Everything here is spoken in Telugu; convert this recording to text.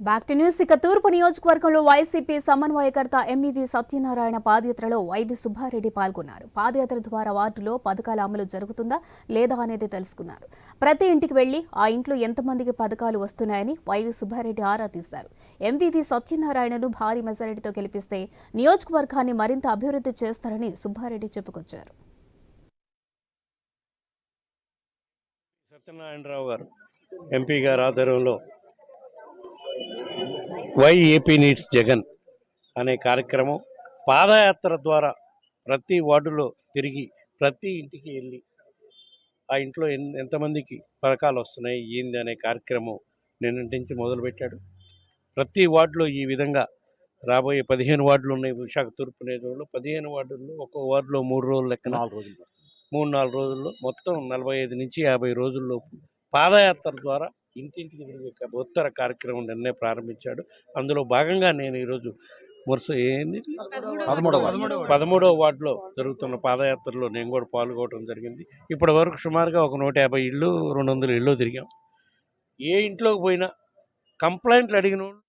బ్యాక్ టు న్యూస్ ఇక తూర్పు నియోజకవర్గంలో వైసీపీ సమన్వయకర్త ఎంఈవి సత్యనారాయణ పాదయాత్రలో వైవి సుబ్బారెడ్డి పాల్గొన్నారు. పాదయాత్ర ద్వారా వార్డులో పథకాల అమలు జరుగుతుందా లేదా అనేది తెలుసుకున్నారు. ప్రతి ఇంటికి వెళ్ళి ఆ ఇంట్లో ఎంతమందికి పథకాలు వస్తున్నాయని వైవి సుబ్బారెడ్డి ఆరా తీశారు. ఎంవివి సత్యనారాయణను భారీ మెజారిటీతో గెలిపిస్తే నియోజకవర్గాన్ని మరింత అభివృద్ధి చేస్తారని సుబ్బారెడ్డి చెప్పుకొచ్చారు. సత్యనారాయణరావు గారు ఎంపీ ఆధ్వర్యంలో వై ఏపీ నీడ్స్ జగన్ అనే కార్యక్రమం పాదయాత్ర ద్వారా ప్రతి వార్డులో తిరిగి ప్రతి ఇంటికి వెళ్ళి ఆ ఇంట్లో ఎన్ ఎంతమందికి పథకాలు వస్తున్నాయి ఏంది అనే కార్యక్రమం నిన్నటి నుంచి మొదలుపెట్టాడు. ప్రతి వార్డులో ఈ విధంగా రాబోయే పదిహేను వార్డులు ఉన్నాయి. విశాఖ తూర్పు నియోజకవర్గంలో పదిహేను వార్డుల్లో ఒక్కో వార్డులో మూడు రోజుల లెక్కన నాలుగు రోజులు మూడు నాలుగు రోజుల్లో మొత్తం నలభై ఐదు నుంచి యాభై రోజుల్లో పాదయాత్ర ద్వారా ఇంటింటికి తిరిగే ఒక ఉత్తర కార్యక్రమం నిన్నే ప్రారంభించాడు. అందులో భాగంగా నేను ఈరోజు మురుసు ఏంది? పదమూడవ. పదమూడవ వార్డులో జరుగుతున్న పాదయాత్రలో నేను కూడా పాల్గొనడం జరిగింది. ఇప్పటి వరకు సుమారుగా ఒక నూట యాభై ఇళ్ళు రెండు వందల ఇళ్ళు తిరిగాం. ఏ ఇంట్లోకి పోయినా కంప్లైంట్లు అడిగిన వాళ్ళు